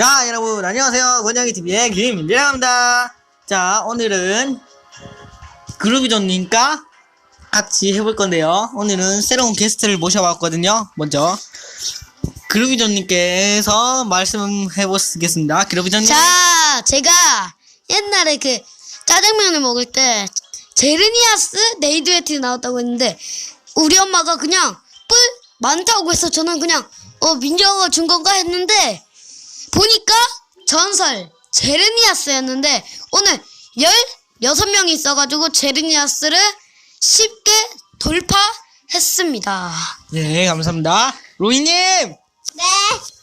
자, 여러분, 안녕하세요. 권양이 TV의 김민재입니다. 자, 오늘은 그루비존님과 같이 해볼 건데요. 오늘은 새로운 게스트를 모셔봤거든요. 먼저, 그루비존님께서 말씀해 보시겠습니다. 그루비존님. 자, 제가 옛날에 그 짜장면을 먹을 때 제르니아스 네이드웨트 나왔다고 했는데 우리 엄마가 그냥 뿔 많다고 해서 저는 그냥 어 민정아가 준 건가 했는데 보니까 전설 제르니아스였는데 오늘 16명이 있어가지고 제르니아스를 쉽게 돌파했습니다. 네, 감사합니다. 로이님! 네.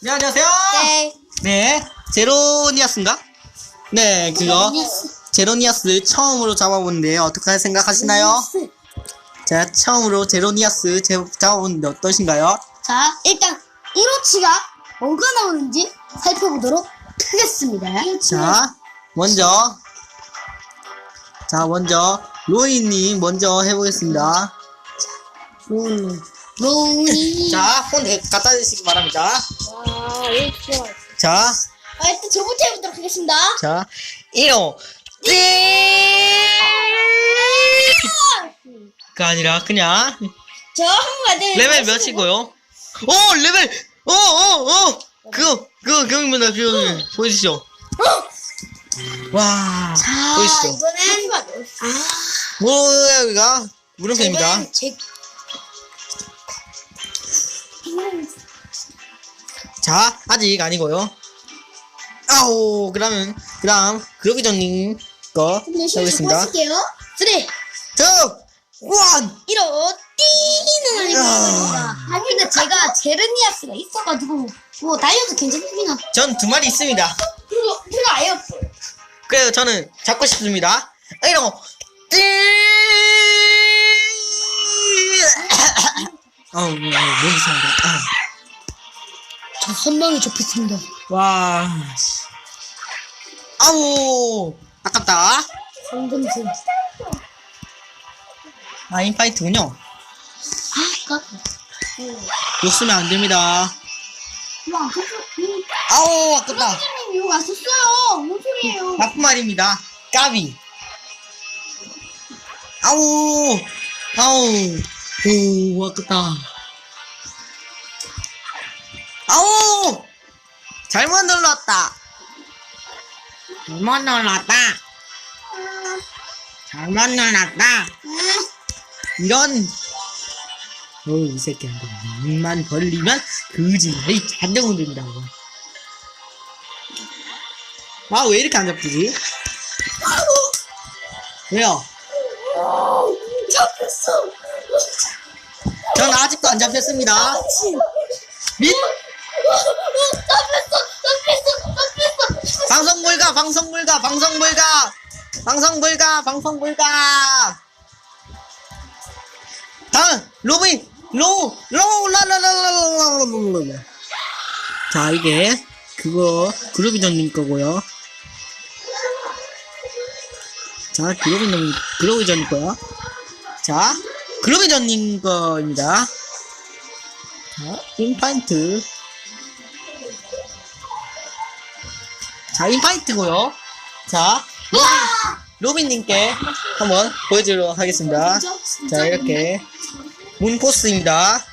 네, 안녕하세요. 네. 네, 제로니아스인가? 네, 그거. 제로니아스 처음으로 잡아보는데 어떻게 생각하시나요? 자, 처음으로 제로니아스 제- 잡아보는데 어떠신가요? 자, 일단 1호치가 뭐가 나오는지 살펴보도록 하겠습니다. 자, 먼저, 자, 먼저, 로이님 먼저 해보겠습니다. 로우. 로우이. 자, 폰 대- 갖다 주시기 바랍니다. 와, 이렇게. 자, 아, 일단 저부터 해보도록 하겠습니다. 자, 1호. 가 아니라 그냥 저 한번 가야 레벨 몇이고요? 오 레벨 오 오 오 그거 그거 경입니다 그거 보여주시죠 와 자, 보이시죠 이번엔. 아, 뭐야 여기가 물음표입니다 이번엔 제. 자 아직 아니고요 아오 그러면 그다음 그러기전님 거 해보겠습니다 할게요. 3, 2, 1. 투 원! 띠는 아니고. 아니, 근데 제가 제르니아스가 있어가지고, 뭐, 달려도 괜찮습니다. 전 두 마리 있습니다 그거, 그거 아예 없어요. 그래서 저는 잡고 싶습니다 이러고 띠 어우 너무 이상하다 아. 저한 방에 접혔습니다. 와. 아우. 아깝다. 상금승. 아, 인파이트군요. 아, 욕 쓰면 안 됩니다. 와, 아우, 아깝다. 선생님 왔었어요. 뭔 소리예요? 나쁜 말입니다. 까비. 아우. 아우. 오, 아깝다. 아우. 잘못 눌렀다. 잘못 눌렀다. 잘못 눌렀다. 이런 어우 이 새끼한테 눈만 벌리면 거짓말이 잔뜩 흔든다고 아 왜 이렇게 안 잡히지? 왜요? 잡혔어. 전 아직도 안 잡혔습니다 및 잡혔어. 잡혔어. 잡혔어. 방송 불가 방송 불가 방송 불가 방송 불가 방송 불가 다음 로빈 로우 로우 라라라라라라라 자 이게 그거 그루비전님 거고요. 자 그루비전 그루비전님 거요 자 그루비전님 거입니다. 자 임파인트. 자 임파인트고요. 자 로빈 로빈님께 한번 보여드리도록 하겠습니다. 자 이렇게 문포스입니다.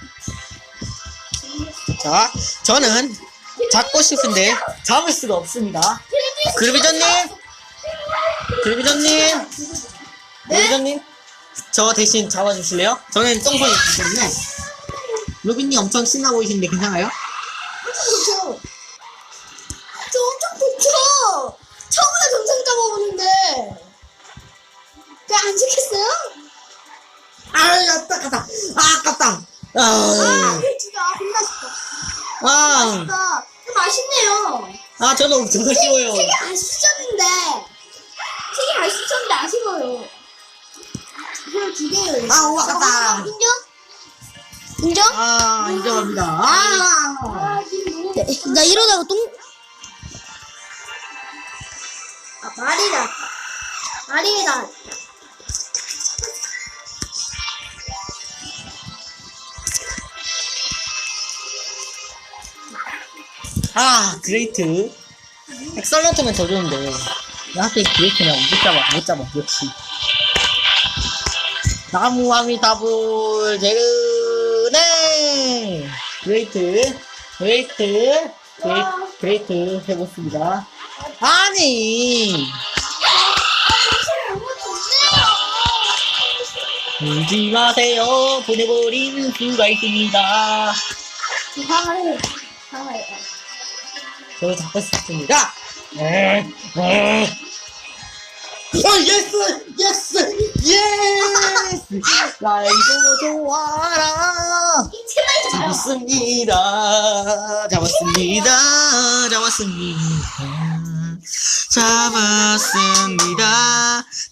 자 저는 잡고 싶은데 잡을 수가 없습니다. 그루비전님! 그루비전님! 그루비전님! 저 대신 잡아주실래요? 저는 똥손이 있기 때문에. 로빈님 엄청 신나 보이시는데 괜찮아요? 다 아, 아, 진짜 혼났어. 아, 맛있다. 좀 맛있네요. 아 저도 저도 쉬워요 되게 아쉽셨는데. 되게 아쉽셨는데 아쉬워요. 그럼 두 개예요. 아, 우와, 아깝다. 인정? 인정? 아 인정합니다 아 아, 지금 너무. 나 이러다가 똥. 아, 말이다. 말이다. 아, 그레이트 엑설런트면 더 좋은데. 하필 그레이트냐고. 못 잡아, 못 잡아. 나무함이 답을 제르네! 그레이트, 그레이트, 그레이트, 그레이트 해보습니다. 아니! 울지 마세요. 보내버린 수가 있습니다. 상을 상을 저도 잡고 싶습니다. 어, 예스! 예스! 예스! 라이도 좋아라! 잡았습니다. 잡았습니다. 잡았습니다. 잡았습니다.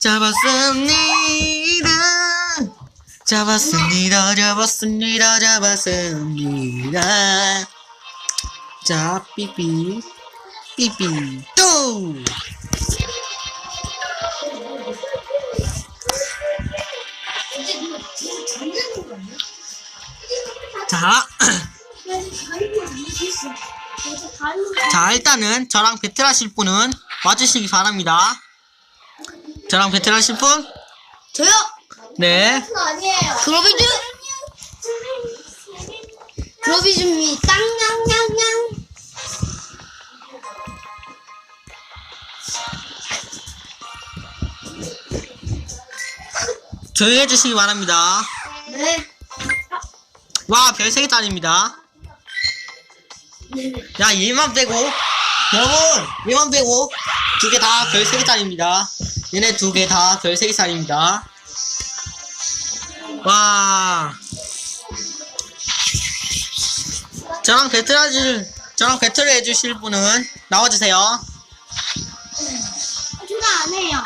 잡았습니다. 잡았습니다. 잡았습니다. 잡았습니다. 자, 삐삐. 삐삐. 또! 자, 자, 자, 일단은 저랑 배틀하실 분은 와주시기 바랍니다. 저랑 배틀하실 분? 저요? 네. 아니에요. 그로비즈? 그로비즈미 땅냥냥냥. 조용히 해주시기 바랍니다. 네. 와, 별 3개 짜리입니다. 야, 얘만 빼고. 여러분, 얘만 빼고. 두 개 다 별 3개 짜리입니다. 얘네 두 개 다 별 3개 짜리입니다. 와. 저랑 배틀하실, 저랑 배틀 해주실 분은 나와주세요. 저는 안 해요.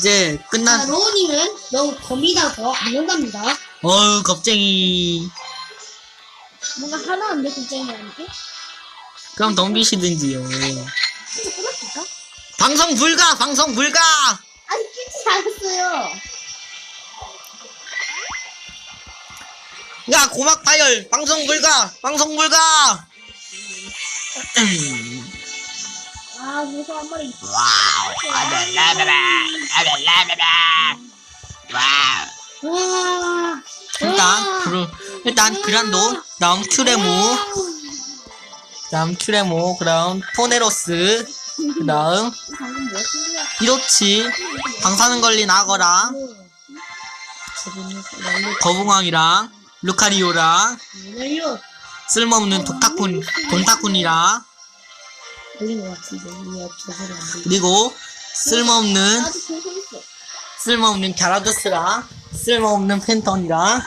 이제 아, 끝난, 로우님은 너무 겁이라서 안 온답니다. 어우, 겁쟁이. 뭔가 하나인데 굉장히 아니게? 그럼 덤비시든지요. 진짜 끊었을까? 방송 불가! 방송 불가! 아니 끼지 않았어요. 야 고막 파열 방송 불가 방송 불가 아 무서워 한 마리. 와우 아벨라벨라 아벨라벨라 와우 와. 일단 그 일단 그란도 다음 큐레모 다음 큐레모 그다음 포네로스 그다음? 이로치 방사능 걸린 악어랑 거북왕이랑 루카리오랑. 쓸모없는 독타쿤 돈타쿤이랑 걸린 것 같은데 이 저거를 안 돼. 그리고 쓸모없는 있어. 쓸모없는 갸라도스랑 쓸모없는 팬턴이랑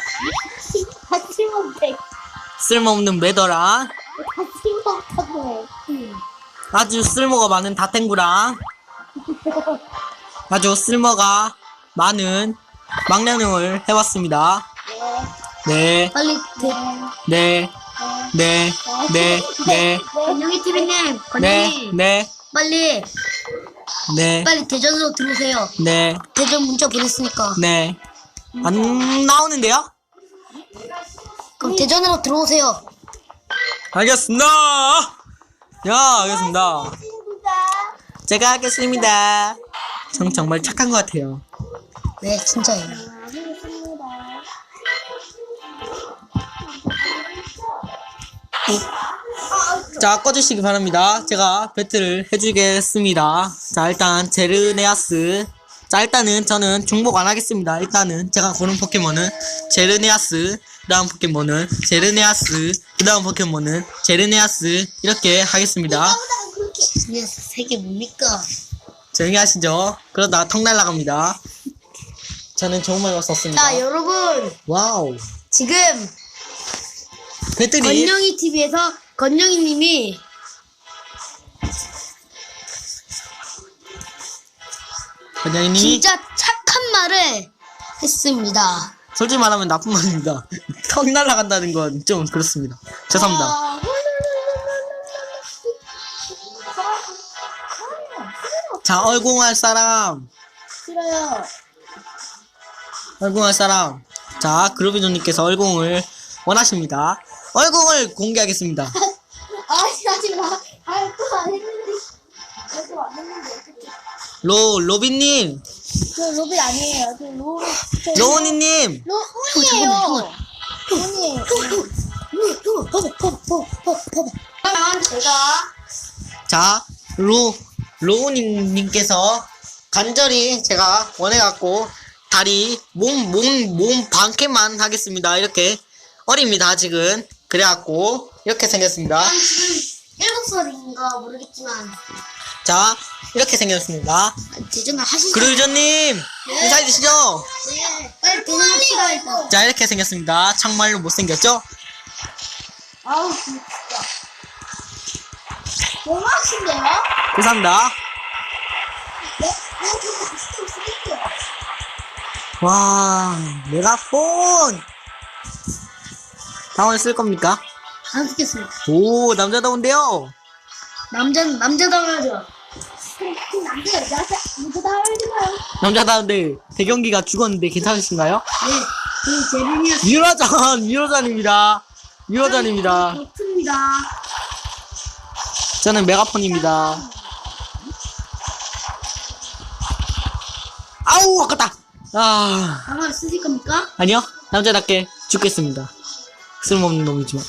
같이 못해. 쓸모없는 매더랑 못하고. 아주 쓸모가 많은 다탱구랑 아주 쓸모가 많은 망나뇽을 해봤습니다. 네, 빨리 대. 네, 네, 네, 네, 건영이 TV님, 네, 건영이 네, 빨리 네, 빨리 대전으로 들어오세요. 네, 대전 문자 보냈으니까. 네. 안 나오는데요? 그럼 대전으로 들어오세요. 알겠습니다. 야, 알겠습니다. 제가 하겠습니다. 정 정말 착한 것 같아요. 네, 진짜예요. 자, 꺼주시기 바랍니다. 제가 배틀을 해주겠습니다. 자, 일단, 제르네아스. 자, 일단은 저는 중복 안 하겠습니다. 일단은 제가 고른 포켓몬은 제르네아스. 그 다음 포켓몬은 제르네아스. 그 다음 포켓몬은 제르네아스. 이렇게 하겠습니다. 네, 세개 뭡니까? 조용히 하시죠. 그러다 턱 날라갑니다. 저는 정말 썼습니다. 자, 여러분. 와우. 지금 배틀이 건영이 TV에서 건영이 님이 건영이님이 진짜 착한 말을 했습니다. 솔직히 말하면 나쁜 말입니다. 턱 날라간다는 건 좀 그렇습니다. 죄송합니다. 아, 자, 얼공할 사람. 싫어요. 얼공할 사람. 자, 그루비존님께서 얼공을 원하십니다. 얼공을 공개하겠습니다. 아니, 하지 마. 아, 또안 했는데. 로 로빈님, 저 로비 아니에요. 저 로, 저 로우니님, 로, 혼이에요. 혼이에요. 봐봐, 봐봐, 봐봐, 봐봐, 봐봐. 그러면 제가 자, 로, 로우님께서 간절히 제가 원해갖고 다리, 몸, 몸, 몸 반캔만 하겠습니다. 이렇게 어립니다, 아직은. 그래갖고, 이렇게 생겼습니다. 한 지금 일곱 살인가 모르겠지만 자, 이렇게 생겼습니다. 대전을 하시죠. 그루저님, 인사해 주시죠? 네. 빨리 일단. 자, 이렇게 생겼습니다. 정말로 못생겼죠? 아우, 진짜. 하신데요? 감사합니다. 네? 네, 그거 비슷해. 와, 메가폰! 다음에 쓸 겁니까? 안 쓰겠습니다. 오, 남자다운데요? 남자다워야죠. 남자, 여자, 누구 다 알잖아요. 남자다운데 대경기가 죽었는데 괜찮으신가요? 네. 그 제르니아스 유로전, 유로전입니다. 유로전입니다. 좋습니다. 저는 메가폰입니다. 아우, 아깝다! 아, 가만 쓰실 겁니까? 아니요. 남자답게 죽겠습니다. 쓸모없는 놈이지만.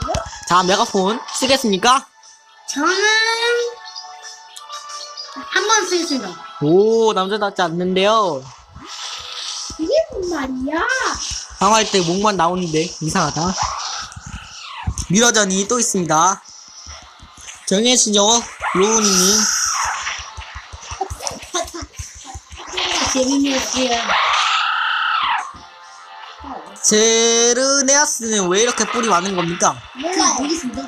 거예요? 자, 메가폰 쓰겠습니까? 저는 한 번 쓰겠습니다. 오, 남자답지 않는데요. 이게 뭔 말이야? 방어할 때 목만 나오는데 이상하다. 미러전이 또 있습니다. 정해주죠, 로우니님. 제르니아스야. 제르네아스는 왜 이렇게 뿔이 많은 겁니까? 몰라요. 모르겠습니다.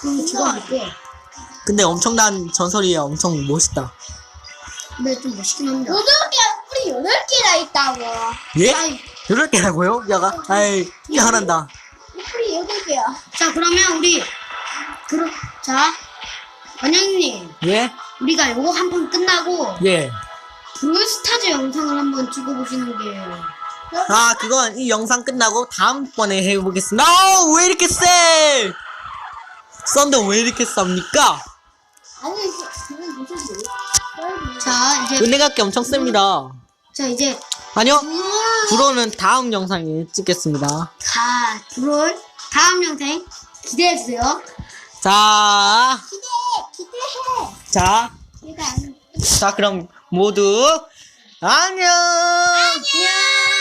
그럼 죽어볼게요. 근데 엄청난 전설이에요. 엄청 멋있다. 근데 좀 멋있긴 합니다. 여덟 개, 뿌리 여덟 개나 있다고. 예? 아이, 여덟 개라고요? 야가? 아이, 야한다. 뿌리 여덟 개야. 자, 그러면 우리, 그럼, 자, 원영님, 예? 우리가 요거 한번 끝나고, 예. 브롤스타즈 영상을 한번 찍어보시는 게, 아, 그건 이 영상 끝나고 다음번에 해보겠습니다. 아, 왜 이렇게 세? 썬더 왜 이렇게 쌉니까? 아니, 무슨? 자, 이제, 은혜같게 엄청 셉니다. 자, 이제, 아니요. 불어는 다음 영상에 찍겠습니다. 자, 브롤, 다음 영상 기대해주세요. 자, 기대, 기대해. 자, 자, 그럼 모두 안녕! 안녕!